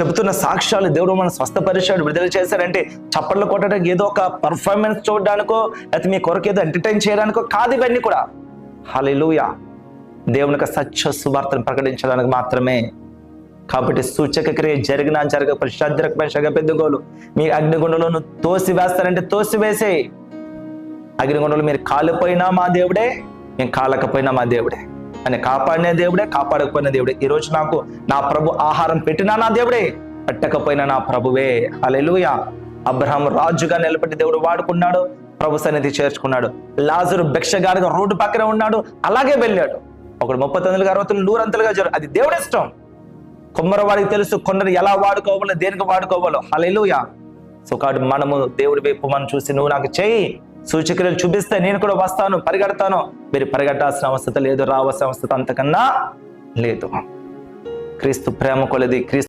చెబుతున్న సాక్ష్యాలు దేవుడు మనం స్వస్థపరిచాడు విడుదల చేశారంటే చప్పట్లు కొట్టడానికి ఏదో ఒక పర్ఫార్మెన్స్ చూడడానికో లేకపోతే మీ కొరకు ఏదో ఎంటర్టైన్ చేయడానికో కాదు ఇవన్నీ కూడా. హల్లెలూయా దేవునికి సత్య సువార్తను ప్రకటించడానికి మాత్రమే. కాబట్టి సూచక క్రియ జరిగినా జరగ పరిశుద్రకమైన పెద్దగోలు. మీ అగ్నిగుండంలో తోసి వేస్తారంటే తోసి వేసే అగ్నిగుండంలో మీరు కాలిపోయినా మా దేవుడే మేము కాలకపోయినా మా దేవుడే. అని కాపాడిన దేవుడే కాపాడకపోయిన దేవుడే. ఈ రోజు నాకు నా ప్రభు ఆహారం పెట్టినా నా దేవుడే పెట్టకపోయినా నా ప్రభువే. అలెలుయ అబ్రహం రాజుగా నిలబెట్టి దేవుడు వాడుకున్నాడు ప్రభు సన్నిధి చేర్చుకున్నాడు. లాజరు భిక్షగారిగా రోడ్డు పక్కన ఉన్నాడు అలాగే వెళ్ళాడు. ఒకడు ముప్పై తొమ్మిది అరవై నూరంతలుగా జరు అది దేవుడి ఇష్టం. కుమ్మరవాడికి తెలుసు కొండను ఎలా వాడుకోవాలో దేనికి వాడుకోవాలో. హల్లెలూయా. సో కాబట్టి మనము దేవుడి వైపు మనం చూసి నువ్వు నాకు చేయి. సూచక్రియలు చూపిస్తే నేను కూడా వస్తాను పరిగెడతాను. మీరు పరిగెట్టాల్సిన అవసరం లేదు రావాల్సిన అవసరం అంతకన్నా లేదు. క్రీస్తు ప్రేమ కొలది క్రీస్తు